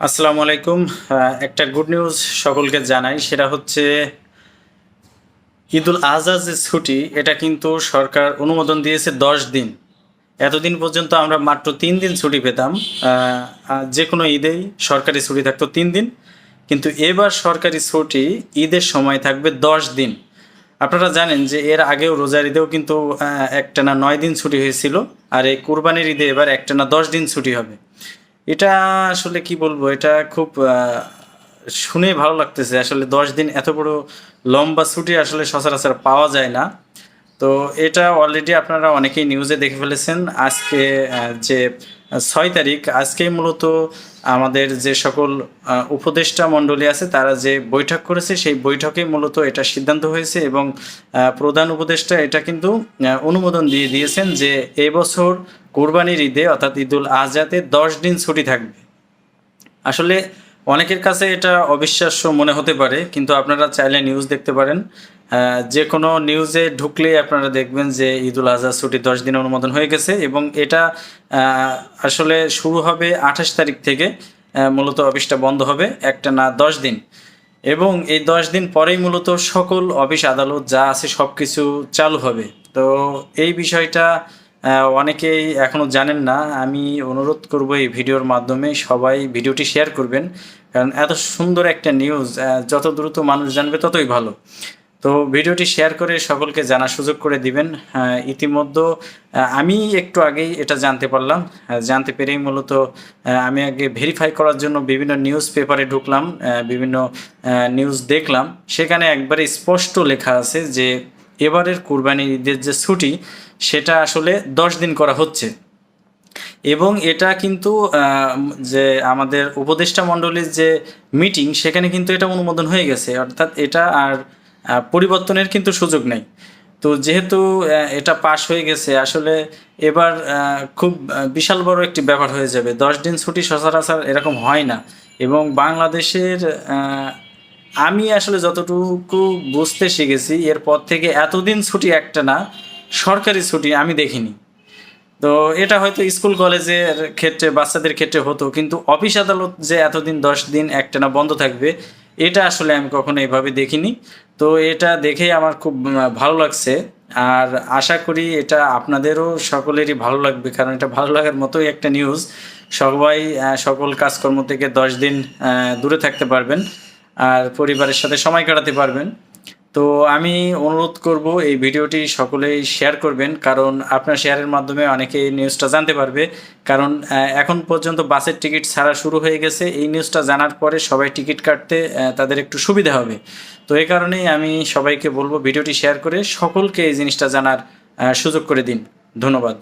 আসসালামু আলাইকুম। একটা গুড নিউজ সকলকে জানাই, সেটা হচ্ছে ঈদুল আজহা যে ছুটি, এটা কিন্তু সরকার অনুমোদন দিয়েছে দশ দিন। এতদিন পর্যন্ত আমরা মাত্র তিন দিন ছুটি পেতাম। যে কোনো ঈদেই সরকারি ছুটি থাকতো তিন দিন। কিন্তু এবার সরকারি ছুটি ঈদের সময় থাকবে দশ দিন। আপনারা জানেন যে এর আগেও রোজার ঈদেও কিন্তু একটানা নয় দিন ছুটি হয়েছিল। আর এই কুরবানির ঈদে এবার একটানা দশ দিন ছুটি হবে। এটা আসলে কি বলব? এটা খুব শুনে ভালো লাগতেছে। আসলে দশ দিন এত বড় লম্বা ছুটি আসলে সচরাচর পাওয়া যায় না। তো এটা অলরেডি আপনারা অনেকেই নিউজে দেখে ফেলেছেন। আজকে যে ছয় তারিখ, আজকেই মূলত আমাদের যে সকল উপদেষ্টা মণ্ডলী আছে, তারা যে বৈঠক করেছে, সেই বৈঠকে মূলত এটা সিদ্ধান্ত হয়েছে এবং প্রধান উপদেষ্টা এটা কিন্তু অনুমোদন দিয়ে দিয়েছেন যে এবছর কোরবানির ঈদে, অর্থাৎ ঈদুল আজহাতে দশ দিন ছুটি থাকবে। আসলে অনেকের কাছে এটা অবিশ্বাস্য মনে হতে পারে, কিন্তু আপনারা চাইলে নিউজ দেখতে পারেন। যে কোনো নিউজে ঢুকলেই আপনারা দেখবেন যে ঈদুল আজহা ছুটি দশ দিন অনুমোদন হয়ে গেছে এবং এটা আসলে শুরু হবে আঠাশ তারিখ থেকে মূলত অফিসটা বন্ধ হবে, একটা না দশ দিন। এবং এই দশ দিন পরেই মূলত সকল অফিস, আদালত যা আছে সব কিছু চালু হবে। তো এই বিষয়টা অনেকেই এখনও জানেন না, আমি অনুরোধ করব এই ভিডিওর মাধ্যমে সবাই ভিডিওটি শেয়ার করবেন, কারণ এত সুন্দর একটা নিউজ যত দ্রুত মানুষ জানবে ততই ভালো। তো ভিডিওটি শেয়ার করে সকলকে জানার সুযোগ করে দিবেন। ইতিমধ্যে আমি একটু আগেই এটা জানতে পারলাম। জানতে পেরেই মূলত আমি আগে ভেরিফাই করার জন্য বিভিন্ন নিউজ পেপারে ঢুকলাম বিভিন্ন নিউজ দেখলাম। সেখানে একবারে স্পষ্ট লেখা আছে যে এবারের কুরবানির ঈদের যে ছুটি, সেটা আসলে দশ দিন করা হচ্ছে। এবং এটা কিন্তু যে আমাদের উপদেষ্টা মণ্ডলীর যে মিটিং, সেখানে কিন্তু এটা অনুমোদন হয়ে গেছে। অর্থাৎ এটা আর পরিবর্তনের কিন্তু সুযোগ নেই। তো যেহেতু এটা পাশ হয়ে গেছে, আসলে এবার খুব বিশাল বড় একটি ব্যাপার হয়ে যাবে। দশ দিন ছুটি সচরাচর এরকম হয় না। এবং বাংলাদেশের আমি আসলে যতটুকু বুঝতে শিখেছি, এরপর থেকে এতদিন ছুটি একটা না, সরকারি ছুটি আমি দেখিনি। তো এটা হয়তো স্কুল কলেজের ক্ষেত্রে, বাচ্চাদের ক্ষেত্রে হতো, কিন্তু অফিস আদালত যে এতদিন দশ দিন একটানা বন্ধ থাকবে, এটা আসলে আমি কখনো এভাবে দেখিনি। তো এটা দেখেই আমার খুব ভালো লাগছে। আর আশা করি এটা আপনাদেরও সকলেরই ভালো লাগবে, কারণ এটা ভালো লাগার মতোই একটা নিউজ সবাই সকল কাজকর্ম থেকে দশ দিন দূরে থাকতে পারবেন। আর পরিবারের সাথে সময় কাটাতে পারবেন। তো আমি অনুরোধ করব, এই ভিডিওটি সকলেই শেয়ার করবেন, কারণ আপনার শেয়ারের মাধ্যমে অনেকে এই নিউজটা জানতে পারবে। কারণ এখন পর্যন্ত বাসের টিকিট ছাড়া শুরু হয়ে গেছে। এই নিউজটা জানার পরে সবাই টিকিট কাটতে তাদের একটু সুবিধা হবে। তো এই কারণেই আমি সবাইকে বলব, ভিডিওটি শেয়ার করে সকলকে এই জিনিসটা জানার সুযোগ করে দিন। ধন্যবাদ।